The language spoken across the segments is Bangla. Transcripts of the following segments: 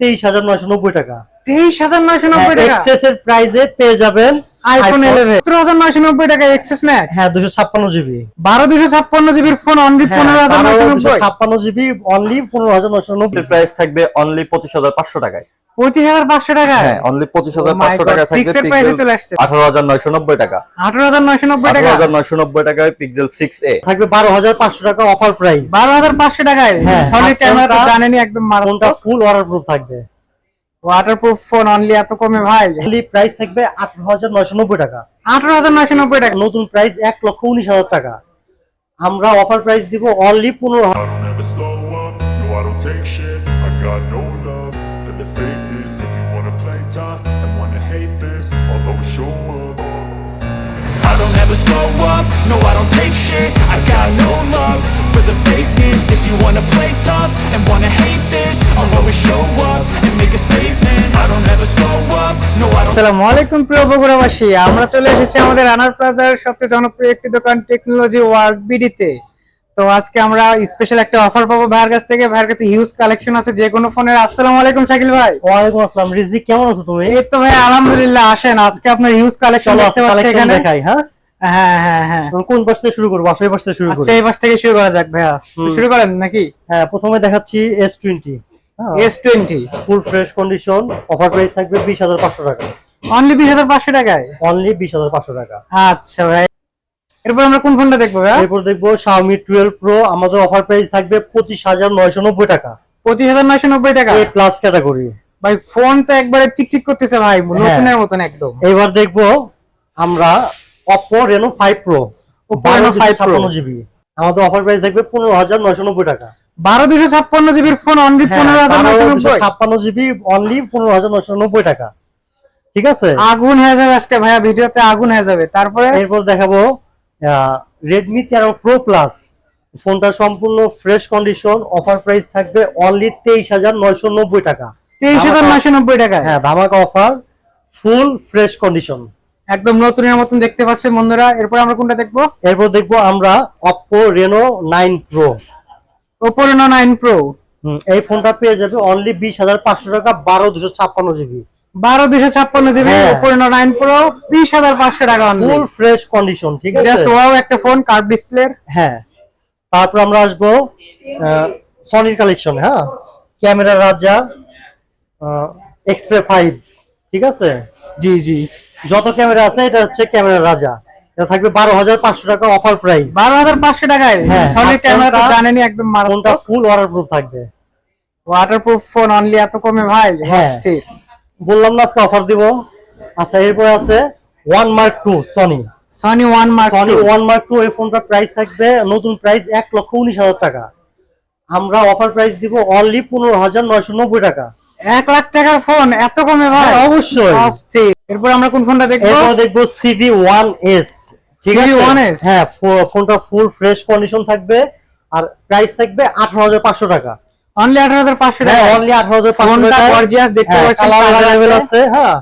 তেইশ হাজার নয়শো নব্বই টাকা। তেইশ হাজার নয়শো নব্বই টাকা? এক্সেস এর প্রাইসে পেয়ে যাবেন আইফোন iPhone- ইলেভেন সতেরো হাজার নয়শো নব্বই টাকা এক্সেস ম্যাক্স হ্যাঁ দুশো ছাপ্পান্ন জিবি। বারো দুশো ছাপ্পান্ন জিবির ফোন অনলি পনেরো হাজার নয়শো নব্বই। ছাপ্পান্ন জিবি অনলি পনেরো হাজার নয়শো নব্বই। প্রাইস থাকবে অনলি পঁচিশ হাজার পাঁচশো টাকায়। পঁচিশ হাজার পাঁচশো টাকা? হ্যাঁ অনলি পঁচিশ হাজার Oh পাঁচশো টাকা চলে আসছে। আঠারো হাজার নয়শো নব্বই টাকা। আঠারো হাজার নয়শো নব্বই টাকা? হাজার নয়শো নব্বই টাকায় পিক্সেল সিক্স এ থাকবে বারো হাজার পাঁচশো টাকা অফার প্রাইস বারো হাজার পাঁচশো টাকায়? হ্যাঁ, সলিড ক্যামেরা জানেনি একদম মারাত্মক। ফুল ওয়াটার প্রুফ থাকবে? ওয়াটার প্রুফ ফোন অনলি এত কমে ভাই। অনলি প্রাইস থাকবে আঠারো হাজার নয়শো নব্বই টাকা। আঠারো হাজার নয়শো নব্বই টাকা। নতুন প্রাইস এক লক্ষ উনিশ হাজার টাকা। আমরা অফার প্রাইস দিব অনলি পনেরো I no I don't take shit. I got no love for the fakeness. If you wanna play tough and wanna hate this I'll always show up and make a statement. I don't ever slow up, no I don't আসসালামু আলাইকুম প্রিয় বগুড়াবাসী। আমরা চলে এসেছি আমাদের রানার প্লাজার সবচেয়ে জনপ্রিয় একটি দোকান টেকনোলজি ওয়ার্ক বিডিতে তো। আজকে আমরা স্পেশাল একটা অফার পাবো ভাইয়ের কাছ থেকে। ভাইয়ের কাছে হিউজ কালেকশন আছে যে কোনো ফোনের। আসসালামু আলাইকুম শাকিল ভাই। ওয়ালাইকুম আসসালাম। রিজি কেমন আছো তুমি? এই তো ভাই আলহামদুলিল্লাহ আসেন। আজকে আপনার হিউজ কালেকশন দেখতে পাচ্ছি এখানে। দেখাই হ্যাঁ? হ্যাঁ হ্যাঁ হ্যাঁ। কোন পাশ থেকে শুরু করব? আসলে পাশ থেকে শুরু আচ্ছা করব এই পাশ থেকে শুরু করা যাক ভাইয়া। শুরু করেন নাকি? হ্যাঁ প্রথমে দেখাচ্ছি S twenty S twenty full fresh condition offer price থাকবে বিশ হাজার পাঁচশো টাকা। অনলি বিশ হাজার পাঁচশো টাকায়? অনলি বিশ হাজার পাঁচশো টাকা। আচ্ছা ভাই। এরপর আমরা কোন ফোনটা দেখব ভাইয়া? এরপর দেখব শাওমি টুয়েলভ প্রো আমাদের অফার প্রাইস থাকবে পঁচিশ হাজার নয়শো নব্বই টাকা। পঁচিশ হাজার নয়শো নব্বই টাকা? এ প্লাস ক্যাটাগরি ভাই ফোন তো একবারে চিকচিক করতেছে ভাই নতুনের মতন একদম। এবার দেখব আমরা Oppo Reno five pro Reno 5 Pro। GB আমাদের অফার প্রাইস থাকবে পনেরো হাজার নয়শো নব্বই টাকা। বারো দুশো ছাপ্পান্ন জিবির ফোন অনলি পনেরো হাজার নয়শো ছাপ্পান্ন জিবি অনলি পনেরো হাজার নয়শো নব্বই টাকা। ঠিক আছে? আগুন হয়ে যাবে আজকে ভাইয়া ভিডিওতে আগুন হয়ে যাবে। তারপরে? এরপর দেখাবো রেডমি তেরো প্রো প্লাস ফোনটা সম্পূর্ণ ফ্রেশ কন্ডিশন অফার প্রাইস থাকবে অনলি তেইশ হাজার নয়শো নব্বই টাকা। তেইশ হাজার নয়শো নব্বই টাকা হ্যাঁ ধামাকা অফার ফুল ফ্রেশ কন্ডিশন একদম নতুন নতুনের মতন দেখতে পাচ্ছেন বন্ধুরা। এরপর আমরা কোনটা দেখব? এরপর দেখব আমরা Oppo Reno nine pro Oppo Reno nine pro এই ফোনটা পেয়ে যাবে অনলি বিশ হাজার পাঁচশো টাকা বারো দুশো ছাপ্পান্ন জিবি। বারো দুশো ছাপ্পান্ন জিবি হ্যাঁ। ওপো রেনো নাইন প্রো বিশ হাজার পাঁচশো টাকা অনলি ফুল ফ্রেশ কন্ডিশন ঠিক আছে? জাস্ট ওয়াও একটা ফোন কার্ভ ডিসপ্লে হ্যাঁ। তারপর আমরা আসব সনির কালেকশন হ্যাঁ? ক্যামেরা রাজা এক্সপ্রে ফাইভ ঠিক আছে? জি জি। যত ক্যামেরা আছে এটা হচ্ছে ক্যামেরা রাজা। এটা থাকবে বারো হাজার পাঁচশো টাকা অফার প্রাইস বারো হাজার পাঁচশো টাকায়? সলিড ক্যামেরা জানেনি একদম ফোনটা মারাত্মক। ফুল ওয়াটার প্রুফ থাকবে? ওয়াটারপ্রুফ ফোন অনলি এত কমে ভাই হ্যাঁ। অস্থির। বললাম না আজকে অফার দিব। আচ্ছা এরপরে আছে one mark two Sony Sony one mark Sony one mark two এই ফোনটার প্রাইস থাকবে নতুন প্রাইস এক লক্ষ উনিশ হাজার টাকা। আমরা অফার প্রাইস দিব অনলি পনেরো হাজার নয়শো নব্বই টাকা। এক লাখ টাকার ফোন এত কমে ভাই। হ্যাঁ, অবশ্যই। অস্থির। এরপর আমরা কোন ফোনটা দেখব? এরপর দেখব সিভি ওয়ান এস CV1S? হ্যাঁ ফোনটা ফুল ফ্রেশ কন্ডিশন থাকবে। আর প্রাইস থাকবে আঠারো হাজার পাঁচশো টাকা। অনলি আঠারো হাজার পাঁচশো হ্যাঁ টাকা অনলি আঠারো হাজার পাঁচশো টাকা। gorgeous, দেখতে পাচ্ছেন, কালার colour আছে। হ্যাঁ।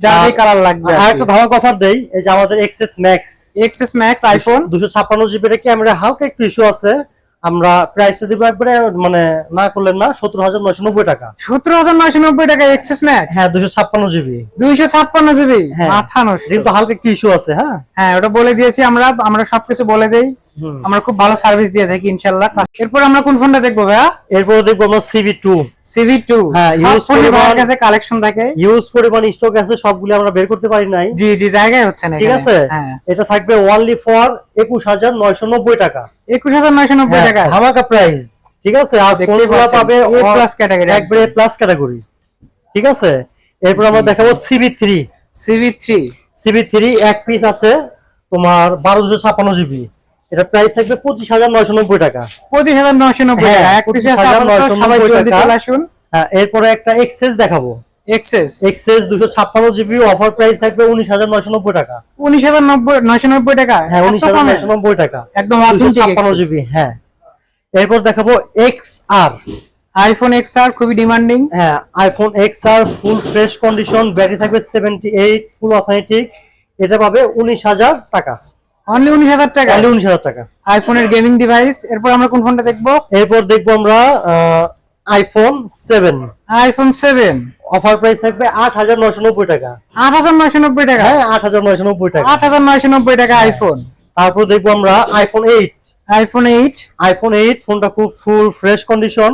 যার যে কালার লাগবে আর একটা ধামাক অফার দেই এই যে আমাদের XS Max XS Max iPhone দুশো ছাপ্পান্ন জিবির ক্যামেরা হালকা একটু ইস্যু আছে। আমরা প্রাইসটা যদি একবারে মানে না করলেন না সতেরো হাজার নয়শো নব্বই টাকা। সতেরো হাজার নয়শো নব্বই টাকা এক্সেস ম্যাক্স হ্যাঁ দুশো ছাপ্পান্ন জিবি। দুইশো ছাপ্পান্ন জিবি? হ্যাঁ। মাথা নষ্ট। কিন্তু হালকা একটু ইস্যু আছে হ্যাঁ? হ্যাঁ ওটা বলে দিয়েছি আমরা আমরা সবকিছু বলে দেই। আমরা খুব ভালো সার্ভিস দিয়ে থাকি ইনশাল্লাহ এরপর আমরা কোন ফোনটা দেখব ভাইয়া? এরপর দেখব আমরা সিভি টু সিভি টু হ্যাঁ, ভাইয়ের পরিমাণ- কাছে কালেকশন থাকে। ইউজ পরিমাণ স্টক আছে সবগুলো আমরা বের করতে পারি নাই। জি জি জায়গায় হচ্ছে না ঠিক আছে? হ্যাঁ। এটা থাকবে ওনলি ফর একুশ হাজার নয়শো নব্বই টাকা। একুশ হাজার নয়শো নব্বই হ্যাঁ, টাকা ধামাকা প্রাইস ঠিক আছে? আর ফোনগুলো পাবে A plus category একবারে প্লাস ক্যাটাগরি ঠিক আছে? এরপর আমরা দেখাবো CB three CV three CB three এক পিস আছে তোমার বারো দুশো ছাপ্পান্ন জিবি এটা প্রাইস থাকবে পঁচিশ হাজার নয়শো নব্বই টাকা। পঁচিশ হাজার নয়শো নব্বই হ্যাঁ, টাকা। এক পিসে 25,990 সবাই জলদি চলে আসুন। হ্যাঁ এরপরে একটা এক্সেস দেখাবো। এক্সেস এক্সেস দুশো ছাপ্পান্ন জিবি অফার প্রাইস থাকবে উনিশ হাজার নয়শো নব্বই টাকা। উনিশ হাজার নব্বই নয়শো নব্বই টাকা? হ্যাঁ এত উনিশ হাজার কমে? নয়শো নব্বই টাকা। একদম ছাপ্পান্ন জিবি হ্যাঁ। এরপর দেখাবো X R iPhone X R খুবই ডিমান্ডিং হ্যাঁ iPhone X R full fresh condition battery থাকবে সেভেন্টি এইট ফুল অথেন্টিক এটা পাবে উনিশ হাজার টাকা। অনলি উনিশ হাজার টাকা। তাহলে উনিশ হাজার টাকা। আইফোনের গেমিং ডিভাইস এরপর আমরা কোন ফোনটা দেখব? এরপর দেখব আমরা iPhone seven iPhone seven offer price থাকবে আট হাজার নয়শো নব্বই টাকা। আট হাজার নয়শো নব্বই টাকা। হ্যাঁ আট হাজার নয়শো নব্বই টাকা। আট হাজার নয়শো নব্বই টাকা আইফোন তারপর দেখব আমরা iPhone eight iPhone eight iPhone eight ফোনটা খুব ফুল ফ্রেশ কন্ডিশন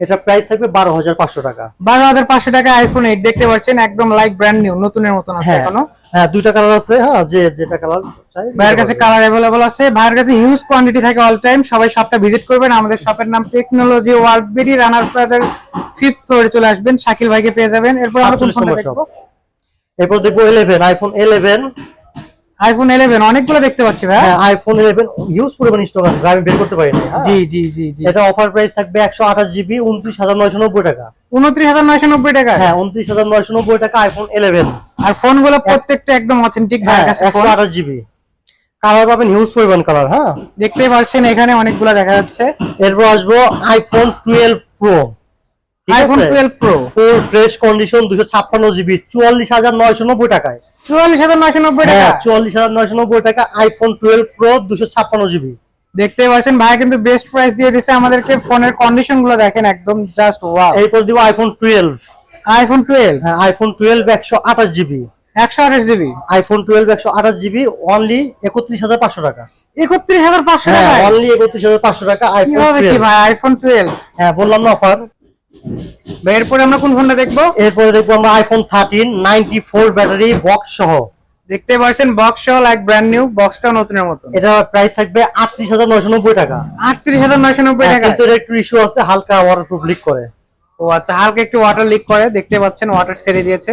এটা প্রাইস থাকবে বারো হাজার পাঁচশো টাকা। বারো হাজার পাঁচশো টাকা আইফোন এইট দেখতে পাচ্ছেন একদম লাইক ব্র্যান্ড নিউ নতুনের মতন আছে হ্যাঁ। এখনও। হ্যাঁ দুইটা কালার আছে হ্যাঁ যে যেটা কালার চাই ভাইয়ের কাছে কালার অ্যাভেলেবল আছে। ভাইয়ের কাছে হিউজ কোয়ান্টিটি থাকে অল টাইম সবাই শপটা ভিজিট করবেন। আমাদের শপের নাম টেকনোলজি ওয়ার্ল্ড বিডি রানার প্লাজার ফিফথ ফ্লোরে চলে আসবেন। শাকিল ভাইকে পেয়ে যাবেন। এরপর আমরা কোন ফোনটা দেখব? এরপর দেখব eleven iPhone eleven iPhone eleven অনেকগুলো দেখতে পাচ্ছি ভাই। হ্যাঁ আইফোন ইলেভেন হিউজ পরিমাণ স্টক আছে আমি বের করতে পারিনি হ্যাঁ। জি জি জি জি। এটা অফার প্রাইস থাকবে একশো আঠাশ জিবি উনত্রিশ হাজার নয়শো নব্বই টাকা। উনত্রিশ হাজার নয়শো নব্বই টাকা? হ্যাঁ উনত্রিশ হাজার নয়শো নব্বই টাকা আইফোন ইলেভেন আর ফোনগুলো প্রত্যেকটা একদম অথেন্টিক হ্যাঁ ভাইয়ের কাছে একশো ফোন আঠাশ জিবি কালার পাবেন হিউজ পরিমাণ কালার হ্যাঁ। দেখতেই পাচ্ছেন এখানে অনেকগুলো দেখা যাচ্ছে। এরপর আসব iPhone twelve pro iPhone twelve pro full fresh condition দুশো ছাপ্পান্ন জিবি চুয়াল্লিশ হাজার নয়শো নব্বই টাকায়। চুয়াল্লিশ হাজার নয়শো নব্বই টাকা। হ্যাঁ চুয়াল্লিশ হাজার নয়শো নব্বই টাকা আইফোন টুয়েলভ প্রো দুশো ছাপ্পান্ন জিবি দেখতেই পাচ্ছেন ভাই কিন্তু বেস্ট প্রাইস দিয়ে দিছে আমাদেরকে ফোনের কন্ডিশনগুলো দেখেন একদম জাস্ট ওয়াও এরপর দিব আইফোন টুয়েলভ আইফোন টুয়েলভ হ্যাঁ আইফোন টুয়েলভ একশো আঠাশ জিবি একশো আঠাশ জিবি আইফোন টুয়েলভ একশো আঠাশ জিবি অনলি একত্রিশ হাজার পাঁচশো টাকা। একত্রিশ হাজার পাঁচশো হ্যাঁ টাকা অনলি একত্রিশ হাজার পাঁচশো টাকা আইফোন কি ভাই আইফোন টুয়েলভ হ্যাঁ বললাম না অফার এরপরে আমরা কোন ফোনটা দেখব? এরপরে দেখব আমরা iPhone thirteen ninety four battery box সহ। দেখতে পাচ্ছেন বক্স সহ লাইক ব্র্যান্ড নিউ বক্সটাও নতুনের মতো। এটা প্রাইস থাকবে আটত্রিশ হাজার নয়শো নব্বই টাকা। আটত্রিশ হাজার নয়শো নব্বই হ্যাঁ, টাকা। কিন্তু একটু ইস্যু আছে হালকা ওয়াটারপ্রুফ লিক করে। ও আচ্ছা হালকা একটু ওয়াটার লিক করে দেখতে পাচ্ছেন ওয়াটার ছেড়ে দিয়েছে।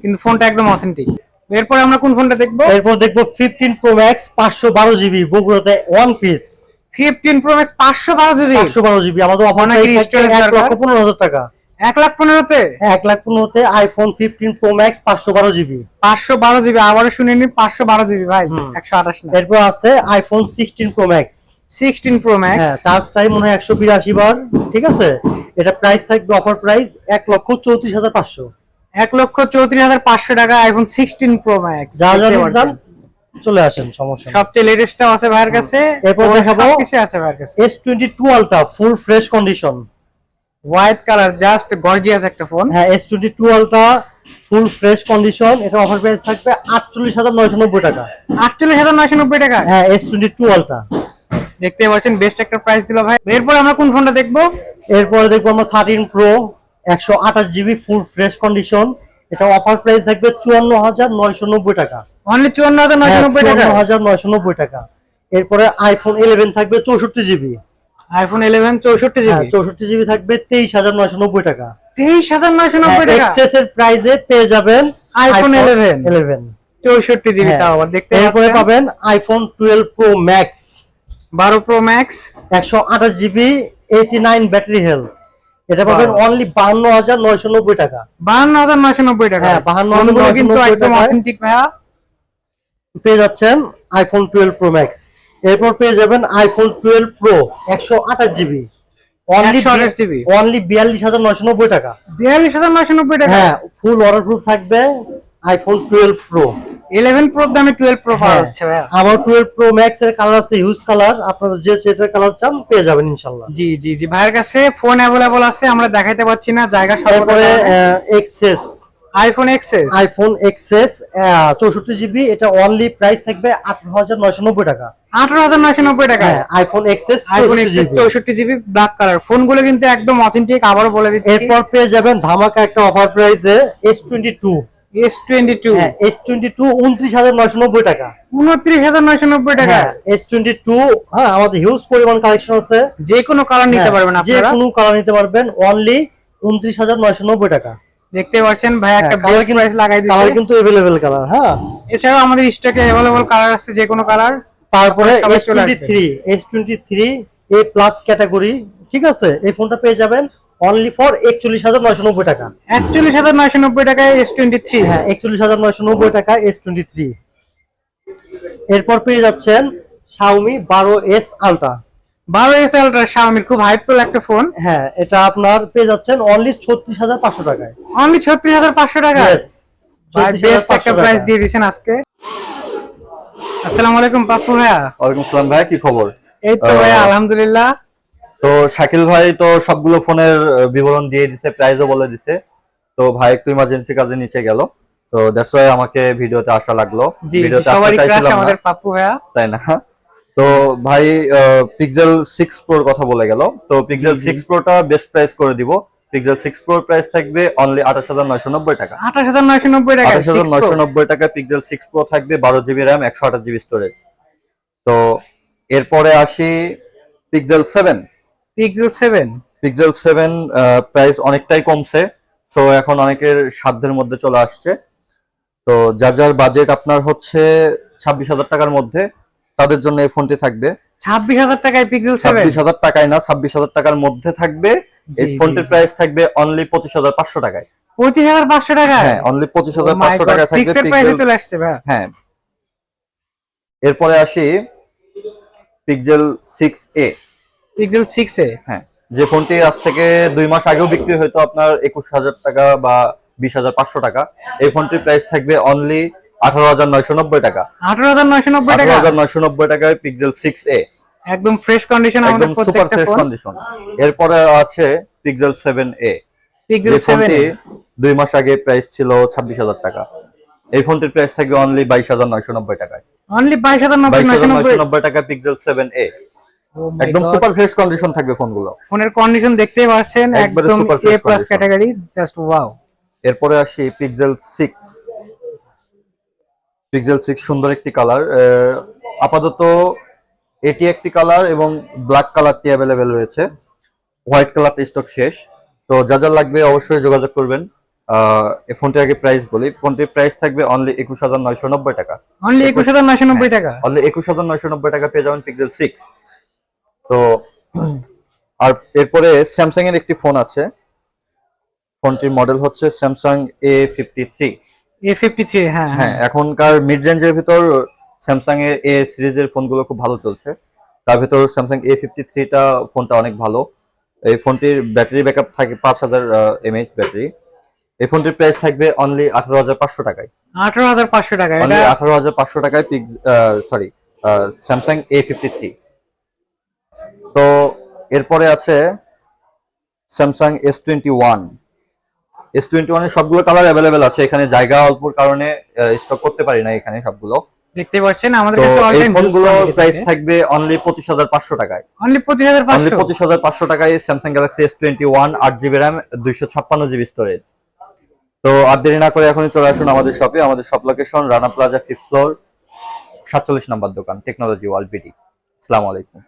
কিন্তু ফোনটা একদম অথেন্টিক এরপরে আমরা কোন ফোনটা দেখব? এরপর দেখব ফিফটিন প্রো ম্যাক্স পাঁচশো বারো জিবি বগুড়াতে one piece fifteen pro max পাঁচশো বারো জিবি পাঁচশো বারো জিবি আমাদের অফার storage এক লক্ষ পনেরো হাজার টাকা। এক লাখ পনেরোতে এক লাখ পনেরোতে আইফোন ফিফটিন প্রো ম্যাক্স পাঁচশো বারো জিবি পাঁচশো বারো জিবি আবারও শুনে নিন পাঁচশো বারো জিবি ভাই। একশো আঠাশ না। এরপর আছে iPhone sixteen pro max sixteen pro max হ্যাঁ চার্জ টাইম মনে হয় একশো বিরাশি বার ঠিক আছে? এটা প্রাইস থাকবে অফার প্রাইস এক লক্ষ চৌত্রিশ হাজার পাঁচশো। এক লক্ষ চৌত্রিশ হাজার পাঁচশো টাকা আইফোন সিক্সটিন প্রো ম্যাক্স যা যা চলে আসেন সমস্যা সবচেয়ে লেটেস্টটাও আছে ভাইয়ের কাছে। এরপর দেখাবো। সবকিছু আছে ভাইয়ের কাছে। S twenty two ultra full fresh condition white colour just gorgeous একটা ফোন হ্যাঁ S twenty two full fresh condition এটা অফার প্রাইস থাকবে আটচল্লিশ হাজার নয়শো নব্বই টাকা। আটচল্লিশ হাজার নয়শো নব্বই টাকা হ্যাঁ এস টোয়েন্টি টু আলট্রা দেখতে পাচ্ছেন বেস্ট একটা প্রাইস দিল ভাই। এরপর আমরা কোন ফোনটা দেখব? এরপরে দেখব আমরা থার্টিন প্রো একশো আঠাশ জিবি ফুল ফ্রেশ কন্ডিশন এটা অফার প্রাইস থাকবে চুয়ান্ন হাজার নয়শো নব্বই টাকা। অনলি চুয়ান্ন হাজার নয়শো নব্বই টাকা? চুয়ান্ন হাজার নয়শো নব্বই টাকা। এরপরে আইফোন ইলেভেন থাকবে চৌষট্টি জিবি। আইফোন ইলেভেন চৌষট্টি হ্যাঁ জিবি চৌষট্টি জিবি থাকবে তেইশ হাজার নয়শো নব্বই টাকা। তেইশ হাজার নয়শো নব্বই টাকা? এক্সেস এর প্রাইসে পেয়ে যাবেন আইফোন 11 ইলেভেন চৌষট্টি জিবি তাও আবার দেখতে এরপরে পাবেন আইফোন টুয়েলভ প্রো ম্যাক্স বারো প্রো ম্যাক্স একশো আঠাশ GB eighty nine battery health এটা পাবেন অনলি বান্ন হাজার নয়শো নব্বই টাকা। বাহান্ন হাজার নয়শো নব্বই টাকা। হ্যাঁ, 52,990 ফোনগুলো কিন্তু একদম অথেন্টিক ভাইয়া। পেয়ে যাচ্ছেন আইফোন টুয়েলভ প্রো ম্যাক্স এরপর পেয়ে যাবেন আইফোন টুয়েলভ প্রো একশো আঠাশ জিবি অনলি 128 GB অনলি বিয়াল্লিশ হাজার নয়শো নব্বই টাকা। বিয়াল্লিশ হাজার নয়শো নব্বই টাকা। হ্যাঁ ফুল প্রুফ থাকবে iPhone twelve pro eleven pro দামে টুয়েলভ প্রো পাওয়া যাচ্ছে ভাইয়া। আমার টুয়েলভ প্রো ম্যাক্স এর কালার আছে হিউজ কালার আপনারা যে যেটার কালার চান পেয়ে যাবেন ইনশাল্লাহ। জি জি জি। ভাইয়ের কাছে ফোন অ্যাভেলেবল আছে আমরা দেখাইতে পারছি না জায়গা সরকারে XS iPhone XS iPhone XS চৌষট্টি জিবি এটা অনলি প্রাইস থাকবে আঠারো হাজার নয়শো নব্বই টাকা। আঠারো হাজার নয়শো নব্বই টাকা? হ্যাঁ আইফোন এক্সেস আইফোন এক্সেস চৌষট্টি জিবি ব্ল্যাক কালার ফোনগুলো কিন্তু একদম অথেন্টিক আবারও বলে দিচ্ছি। এরপর পেয়ে যাবেন ধামাকা একটা অফার প্রাইসে S twenty two S twenty two হ্যাঁ এস টোয়েন্টি টু উনত্রিশ হাজার নয়শো নব্বই টাকা। উনত্রিশ হাজার নয়শো নব্বই টাকা। হ্যাঁ এস টোয়েন্টি টু হ্যাঁ আমাদের হিউজ পরিমাণ কালেকশন আছে। যে কোনো কালার নিতে হ্যাঁ, পারবেন যে কোনো কালার নিতে পারবেন অনলি উনত্রিশ হাজার নয়শো নব্বই টাকা। দেখতে পাচ্ছেন ভাই একটা হ্যাঁ, প্রাইস লাগাই কালার দিচ্ছে কিন্তু এভেলেবেল কালার হ্যাঁ। এছাড়াও আমাদের স্টকে অ্যাভেলেবল কালার আছে যে কোনো কালার তারপরে সবাই এস চলে three S twenty three A plus category ঠিক আছে? এই ফোনটা পেয়ে যাবেন। অনলি ফর একচল্লিশ হাজার নয়শো নব্বই টাকা। একচল্লিশ হাজার নয়শো নব্বই টাকায় এস টোয়েন্টি থ্রি হ্যাঁ একচল্লিশ হাজার নয়শো নব্বই টাকা এস টোয়েন্টি থ্রি এরপর পেয়ে যাচ্ছেন শাওমি বারো এস আলট্রা বারো এস আলট্রা শাওমির খুব হাইপ তোলা একটা ফোন হ্যাঁ এটা আপনার পেয়ে যাচ্ছেন অনলি ছত্রিশ হাজার পাঁচশো টাকায়। অনলি ছত্রিশ হাজার পাঁচশো টাকা বেস্ট একটা প্রাইস দিয়ে দিয়েছেন আজকে। আসসালামু আলাইকুম পাপ্পু ভাইয়া। ওয়ালাইকুম সালাম ভাই কি খবর? এই তো ভাইয়া আলহামদুলিল্লাহ। তো শাকিল ভাই তো সবগুলো ফোনের বিবরণ দিয়ে দিছে প্রাইসও বলে দিছে। তো ভাই একটু ইমার্জেন্সি কাজে নিচে গেল। তো দ্যাটস ওয়াই আমাকে ভিডিওতে আসা লাগল। ভিডিওতে আসতে চাইছিলাম আমাদের পাপ্পু ভাইয়া। তাই না? তো ভাই পিক্সেল সিক্স প্রোর কথা বলে গেল। তো পিক্সেল জি, জি। সিক্স প্রোটা বেস্ট প্রাইস করে দিব। পিক্সেল সিক্স প্রোর প্রাইস থাকবে অনলি আঠাশ হাজার নয়শো নব্বই টাকা। আঠাশ হাজার নয়শো নব্বই টাকা আঠাশ হাজার নয়শো নব্বই টাকা পিক্সেল সিক্স প্রো থাকবে বারো জিবি র্যাম একশো আঠাশ জিবি স্টোরেজ তো এরপরে আসি Pixel seven Pixel seven Pixel seven price অনেকটাই কমছে সো এখন অনেকের সাধ্যের মধ্যে চলে আসছে। তো যার যার বাজেট আপনার হচ্ছে ছাব্বিশ হাজার টাকার মধ্যে তাদের জন্য এই ফোনটি থাকবে। ছাব্বিশ হাজার টাকায় পিক্সেল সেভেন ছাব্বিশ হাজার টাকায় না ছাব্বিশ হাজার টাকার মধ্যে থাকবে। এই ফোনটির প্রাইস থাকবে অনলি পঁচিশ হাজার পাঁচশো টাকায়। পঁচিশ হাজার পাঁচশো টাকা? হ্যাঁ অনলি পঁচিশ হাজার পাঁচশো সিক্স থাকবে এর প্রাইসে চলে আসছে ভাই। হ্যাঁ। এরপরে আসি Pixel six A Pixel six A? হ্যাঁ যে ফোনটি আজ থেকে দুই মাস আগেও বিক্রি হয়তো আপনার একুশ হাজার টাকা বা বিশ হাজার পাঁচশো টাকা এই ফোনটির প্রাইস থাকবে অনলি আঠারো হাজার নয়শো নব্বই টাকা। আঠারো হাজার নয়শো নব্বই টাকা? হাজার নয়শো নব্বই টাকায় পিক্সেল সিক্স এ। একদম ফ্রেশ কন্ডিশন আমাদের একদম সুপার ফ্রেশ কন্ডিশন এরপরে আছে Pixel seven A Pixel seven দুই মাস আগে প্রাইস ছিল ছাব্বিশ হাজার টাকা। এই ফোনটির প্রাইস থাকবে অনলি বাইশ হাজার নয়শো নব্বই টাকায়। অনলি বাইশ হাজার নব্বই। টাকা পিক্সেল সেভেন এ একদম সুপার ফ্রেশ কন্ডিশন থাকবে ফোনগুলো। ফোনের কন্ডিশন দেখতেই পাচ্ছেন একদম A plus category just wow এরপরে আসি পিক্সেল সিক্স পিক্সেল সিক্স সুন্দর একটি কালার আপাতত এটি একটি কালার এবং ব্ল্যাক কালারটি অ্যাভেলেবেল রয়েছে। হোয়াইট কালারটা স্টক শেষ। তো যা যা লাগবে অবশ্যই যোগাযোগ করবেন। এই ফোনটির আগে প্রাইস বলি ফোনটির প্রাইস থাকবে অনলি একুশ হাজার নয়শো নব্বই টাকা। অনলি একুশ হাজার নয়শো নব্বই টাকা? অনলি একুশ হাজার নয়শো নব্বই টাকা পেয়ে যাবেন পিক্সেল সিক্স তো আর এরপরে স্যামসাং এর একটি ফোন আছে। ফোনটির মডেল হচ্ছে Samsung A fifty three A fifty three হ্যাঁ হ্যাঁ। এখনকার মিড রেঞ্জের ভিতর স্যামসাং এর এ সিরিজের ফোনগুলো খুব ভালো চলছে। তার ভিতর স্যামসাং এ ফিফটি থ্রিটা ফোনটা অনেক ভালো। এই ফোনটির ব্যাটারি ব্যাকআপ থাকে পাঁচ হাজার এমএইচ ব্যাটারি। এই ফোনটির প্রাইস থাকবে অনলি আঠারো হাজার পাঁচশো টাকায়। আঠারো হাজার পাঁচশো টাকায় অনলি আঠারো হাজার পাঁচশো টাকায় pix sorry Samsung A fifty three তো এরপরে আছে Samsung S twenty one S twenty ওয়ানের সবগুলো কালার অ্যাভেলেবেল আছে এখানে জায়গা অল্পর কারণে স্টক করতে পারি না এখানে সবগুলো। দেখতে পাচ্ছেন আমাদের কাছে টাইম ফোনগুলোর প্রাইস থাকবে অনলি পঁচিশ হাজার পাঁচশো টাকায়। অনলি পঁচিশ হাজার অনলি পাঁচশো পঁচিশ হাজার পাঁচশো টাকায় Samsung Galaxy S twenty one আট জিবি র্যাম দুইশো ছাপ্পান্ন জিবি স্টোরেজ তো আর দেরি না করে এখনই চলে আসুন আমাদের শপে আমাদের shop location Rana Plaza fifth floor সাতচল্লিশ নাম্বার দোকান টেকনোলজি ওয়ার্ল্ড বিডি আসসালামু আলাইকুম।